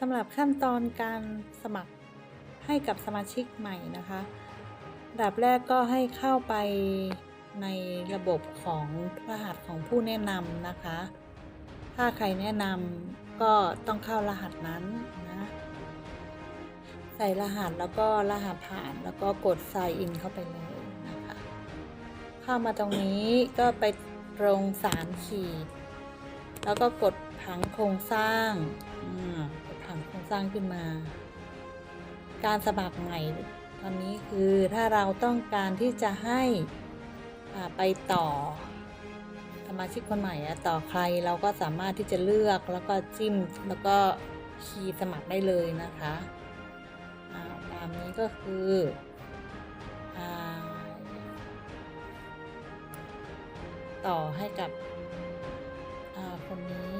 สำหรับขั้นตอนการสมัครให้กับสมาชิกใหม่นะคะดับแรกก็ให้เข้าไปในระบบของรหัสของผู้แนะนำนะคะ ถ้าใครแนะนำก็ต้องเข้ารหัสนั้นนะ ใส่รหัสแล้วก็รหัสผ่านแล้วก็กด sign in เข้าไปเลยนะคะ เข้ามาตรงนี้ก็ไปตรงสามขีด แล้วก็กดผังโครงสร้างอ่ากดผังโครง สร้างขึ้นมา การสมัครใหม่ตอนนี้คือถ้าเราต้องการที่จะให้ไปต่อสมาชิกคนใหม่อะต่อใครเราก็สามารถที่จะเลือกแล้วก็จิ้มแล้วก็คีย์สมัครได้เลยนะคะตามนี้ก็คืออต่อให้กับคนนี้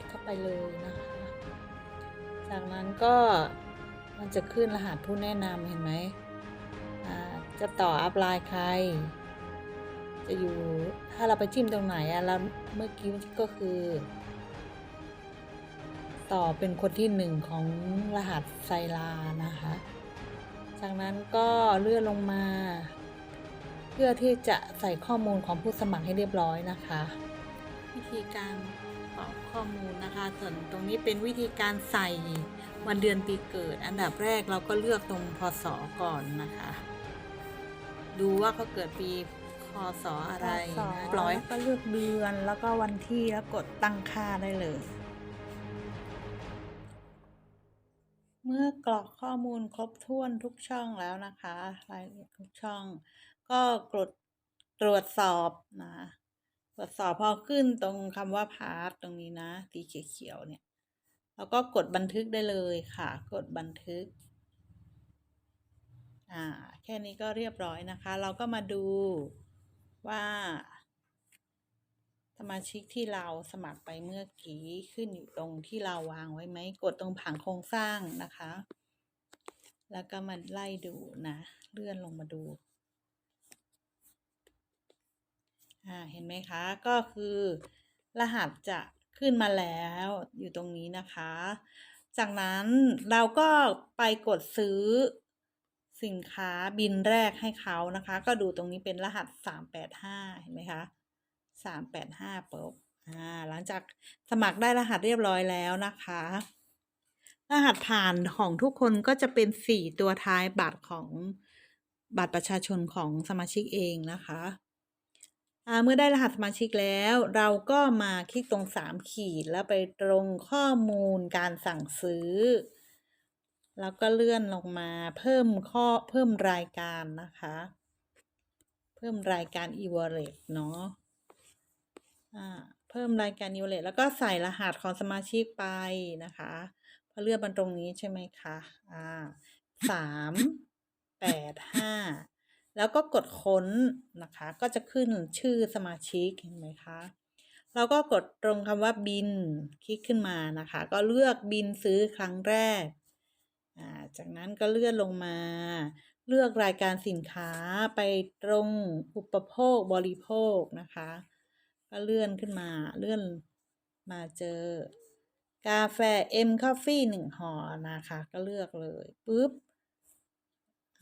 ลิกเข้าไปเลยนะคะ จากนั้นก็มันจะขึ้นรหัสผู้แนะนำเห็นไหมจะต่ออัพไลน์ใคร จะอยู่ถ้าเราไปจิ้มตรงไหนอะแล้วเมื่อกี้ก็คือ ต่อเป็นคนที่หนึ่งของรหัสไซลานะคะ จากนั้นก็เลื่อนลงมา เพื่อที่จะใส่ข้อมูลของผู้สมัครให้เรียบร้อยนะคะ วิธีการ รอกข้อมูลนะคะ ส่วนตรงนี้เป็นวิธีการใส่วันเดือนปีเกิด อันดับแรกเราก็เลือกตรงพศก่อนนะคะ ดูว่าเขาเกิดปีคศอะไรพศนะร้อยแล้วก็เลือกเดือนแล้วก็วันที่แล้วกดตั้งค่าได้เลย เมื่อกรอกข้อมูลครบถ้วนทุกช่องแล้วนะคะรายละเอียดทุกช่อง ก็กดตรวจสอบนะ ตรวจสอบพอขึ้นตรงคำว่าพาร์ทตรงนี้นะสีเขียวๆเนี่ยแล้วก็กดบันทึกได้เลยค่ะ กดบันทึก อ่า แค่นี้ก็เรียบร้อยนะคะ เราก็มาดูว่า สมาชิกที่เราสมัครไปเมื่อกี้ขึ้นอยู่ตรงที่เราวางไว้ไหม กดตรงผังโครงสร้างนะคะ แล้วก็มาไล่ดูนะ เลื่อนลงมาดู อ่าเห็นไหมคะก็คือ รหัสจะขึ้นมาแล้วอยู่ตรงนี้นะคะ จากนั้นเราก็ไปกดซื้อสินค้าบินแรกให้เขานะคะ ก็ดูตรงนี้เป็นรหัสสามแปดห้าเห็นไหมคะสามแปดห้าปุ๊บอ่าหลังจากสมัครได้รหัสเรียบร้อยแล้วนะคะ รหัสผ่านของทุกคนก็จะเป็นสี่ตัวท้ายบัตรของบัตรประชาชนของสมาชิกเองนะคะ เมื่อได้รหัสสมาชิกแล้ว เราก็มาคลิกตรงสามขีดแล้วไปตรงข้อมูลการสั่งซื้อ แล้วก็เลื่อนลงมาเพิ่มข้อเพิ่มรายการนะคะ เพิ่มรายการ e-wallet เนาะอ่าเพิ่มรายการ e-wallet แล้วก็ใส่รหัสของสมาชิกไปนะคะพอเลื่อนมาตรงนี้ใช่ไหมคะอ่าสามแปดห้า แล้วก็กดค้นนะคะ ก็จะขึ้นชื่อสมาชิกเห็นไหมคะเราก็กดตรงคำว่าบินคลิกขึ้นมานะคะ ก็เลือกบินซื้อครั้งแรกอ่าจากนั้นก็เลื่อนลงมา เลือกรายการสินค้าไปตรงอุปโภคบริโภคนะคะ ก็เลื่อนขึ้นมาเลื่อนมาเจอ กาแฟเอ็มคอฟฟี่หนึ่งห่อนะคะ ก็เลือกเลยปุ๊บ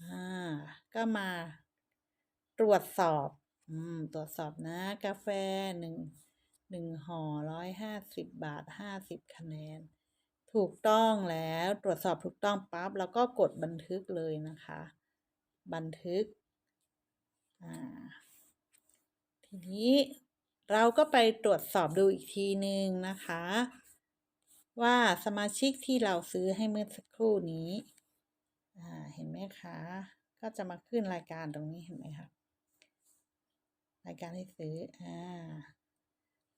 อ่าก็มาตรวจสอบ อืม ตรวจสอบนะ กาแฟหนึ่งหนึ่งห่อร้อยห้าสิบบาทห้าสิบคะแนน ถูกต้องแล้วตรวจสอบถูกต้องปั๊บแล้วก็กดบันทึกเลยนะคะ บันทึกอ่าทีนี้เราก็ไปตรวจสอบดูอีกทีหนึ่งนะคะ ว่าสมาชิกที่เราซื้อให้เมื่อสักครู่นี้ นไหมคะ ก็จะมาขึ้นรายการตรงนี้เห็นไหมคะรายการให้ซื้ออ่า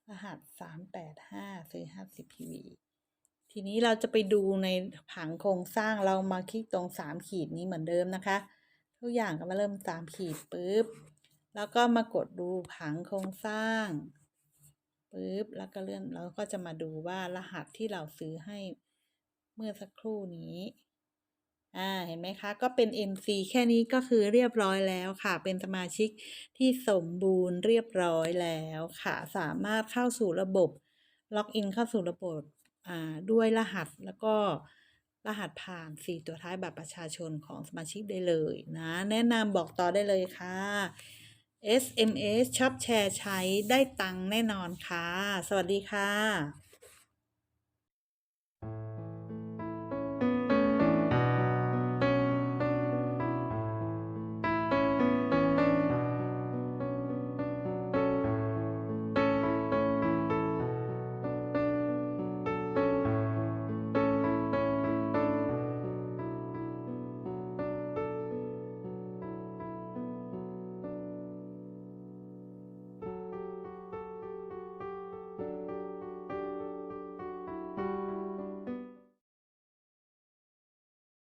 รหัสสามแปดห้าซื้อห้าสิบพีวีทีนี้เราจะไปดูในผังโครงสร้างเรามาคลิกตรงสามขีดนี้เหมือนเดิมนะคะ ทุกอย่างก็มาเริ่มสามขีดปุ๊บแล้วก็มากดดูผังโครงสร้างปุ๊บแล้วก็เลื่อนเราก็จะมาดูว่ารหัสที่เราซื้อให้เมื่อสักครู่นี้ อ่าเห็นไหมคะ ก็เป็น MC แค่นี้ก็คือเรียบร้อยแล้วค่ะ เป็นสมาชิกที่สมบูรณ์เรียบร้อยแล้วค่ะ สามารถเข้าสู่ระบบ ล็อกอินเข้าสู่ระบบอ่าด้วยรหัสแล้วก็รหัสผ่าน 4 ตัวท้ายบัตรประชาชนของสมาชิกได้เลยนะ แนะนำบอกต่อได้เลยค่ะ SMS ช็อปแชร์ใช้ได้ตังค์แน่นอนค่ะ สวัสดีค่ะ